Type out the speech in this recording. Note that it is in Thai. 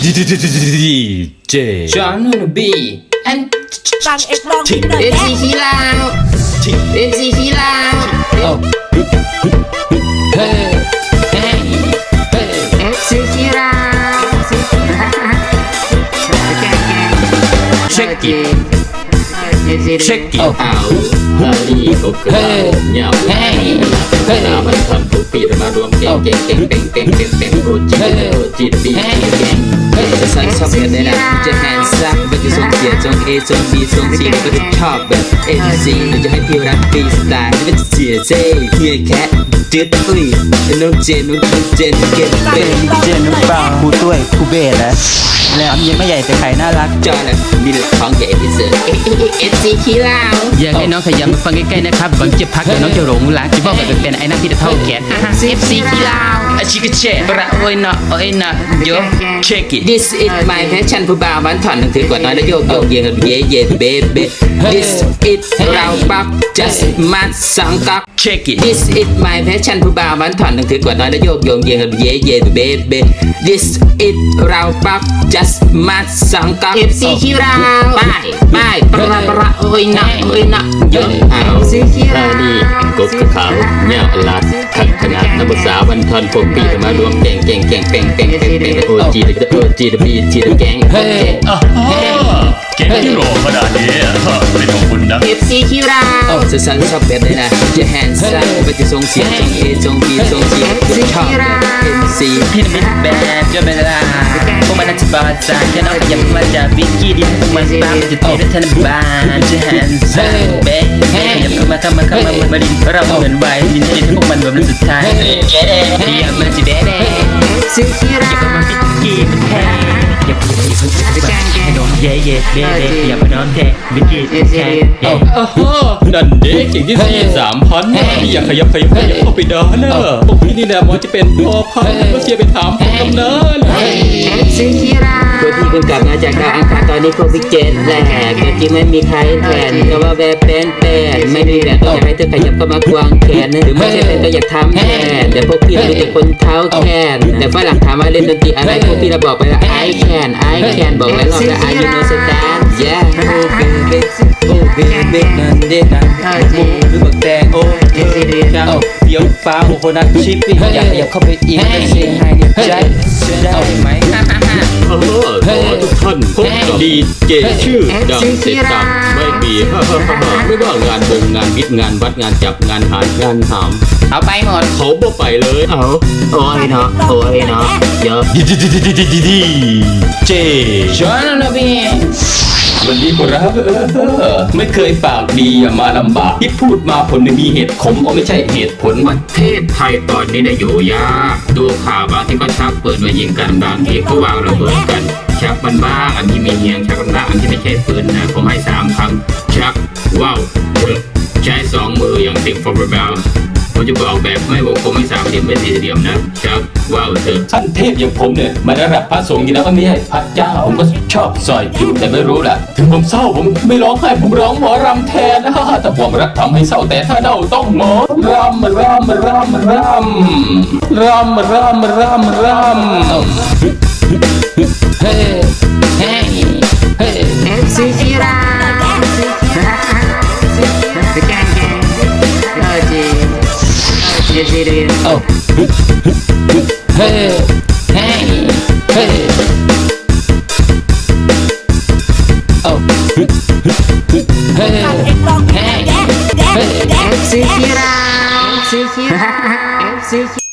DJ John B and bằng em con đi nơi MC Khí Lao MC Khí Lao Check it Check it out Là đi của cửa nhau Hey Hey Là bài thầm thú vị rồi mà đuông Keng keng keng keng keng keng keng Rô chi rô chi rô chi rô chi สั่นชอบกันได้นะจะแฮนซักมันจะส่งเสียงส่ง A ส่ง B ส่ง C ก็จะชอบแบบ A C มันจะให้พี่รักฟรีสไตล์มันจะเสียใจเฮียแค่จื ดอุ้ยน้องเจนน้องเจนเก็บเป็นเจนนุปางครูตุ้ยครูเบสนะแล้วยิ้มไม่ใหญ่แต่ไข่น่ารักจอนะมีของใหญ่ที่สุดเอสซีขี้ลาวอยากให้น้องขยับมาฟังใกล้ๆนะครับบางจะพักเดี๋ยวน้องจะหลงรักจะบอกแบบเป็นไอ้นักที่จะเท่าแขน FC ขี้ลาวอาชิกเชะประโอ้ยนะโอ้ยนะโยเช็คอิ This is my passion ผู้บ่าววันถอนหนังถือกว่าน้อยแล้วโยกโยกเย็นกันเย่เย่เบเบ This is เราปัก just มัดสังกักเช็คอิ This is my passion ผู้บ่าววันถอนหนังถือกว่าน้อยแล้วโยกโยกเย็นกันเย่เย่เบเบ This is เราปัก just มัดสังกัก FC ขี้เราไปไปประประโอ้ยนะโอ้ยนะโยกเอาซีขี้เรานี่กบกับเขาเนี่ยลัดขัดขนาดนักศึกษาวันทอนพวกปีมารวมเก่งเก่งเก่งเก่งเก่งเก่งเก่งโอจีโอจีบีจีแกง Hey เก่งที่โหลขนาดนี้อะเป็น คิวราจะสั่นชอบแบบนี้นะจะแฮนซักไปจะส่งเสียงส่งเอส่งบีส่งซีจะชอบแบบเอ็มซีพี่มิดแบบจะเป็นลาพวกมันจะบาดใจแค่น้องขยับมาจากวิกกี้ดิพวกมันบ้าจะตีได้ทันบานจะแฮนซ์เบ๊ขยับเข้ามาเข้ามาเข้ามามาดินเราเหมือนไว้ดินดินพวกมันแบบสุดท้ายเจ๊เดียมันจะเบ๊เบ๊ซื้อที่ราอย่ามาวิกกี้มันแท้อย่าพูดที่สุดท้ายให้น้องเย่เย่เบ๊เบ๊อย่ามาน้องแท้วิกกี้แท้อ้าวนั่น เด็กเก่งที่สี่สามพันพี่อยากขยับขยับขยับเข้าไปด้านเนอะพวกพี่นี่นะมันจะเป็นพอพันก็เสียไปถามผมกำนันตัวที่เพิ่งกลับมาจากดาวอังคารตอนนี้โควิดเจ็ดแหลกแต่จริงไม่มีใครแทนก็ว่าแบบเป็นเป็นไม่มีแบบก็อยากให้เธอขยับเข้ามาควางแขนหรือไม่ใช่เป็นก็อยากทำแทนแต่พวกพี่รู้แต่คนเท้าแขนแต่ฝรั่งถามว่าเล่นดนตรีอะไรพวกพี่เราบอกไปว่า I can I can บอกหลายรอบแล้ว I you know stand yeah โอเบเบนันเดนันมุกหรือบักแตงโอ้จังเดี๋ยวฟ้าโอโคนัทชิปปี้อยากอยากเข้าไปอีกจะเสียงไฮเนี่ยใจได้ไหมโอ้โห ขอทุกท่านพบกับดีเจชื่อดังเสร็จตับไม่มีฮ่าฮ่าฮ่าฮ่าไม่ว่างานบงงานวิทย์งานวัดงานจับงานหางานหามเอาไปหมดเขาบ่ไปเลยเอาโอ้ยเนาะโอ้ยเนาะเยอะ DJ ชวนนะพี่ วันนี้ครับไม่เคยปากดีอย่ามาลำบากที่พูดมาผลไม่มีเหตุขมก็ไม่ใช่เหตุผลประเทศไทยตอนนี้เนี่ยอยู่ยากดูข่าวบางที่ก็ชักเปืนมายิงกันบางทีก็วางระเบิดกัน ชักมันบ้างอันที่มีเฮียงชักมันบ้างอันที่ไม่ใช่ปืนนะผมให้สามคำชักว้าวเอใช้สองมืออย่างติดฟอร์เบลผมจะบอกแบบไม่วงกลมไม่สามเหลี่ยมไม่สี่เหลี่ยมนะชัก ว้าวเถอะท่านเทพอย่างผมเนี่ยมาระดับพระสงฆ์อยู่แล้วก็ไม่ใช่พระเจ้าผมก็ชอบซอยอยู่แต่ไม่รู้แหละถึงผมเศร้าผมไม่ร้องไห้ผมร้องหมอรำแทนนะแต่ความรักทำให้เศร้าแต่ถ้าเดาต้องหมอรำรำรำรำรำรำรำรำ Hey Hey Hey FC คิรา hey, hey, hey. Oh, hey, hey, hey. MC Kira, MC Kira, MC Kira.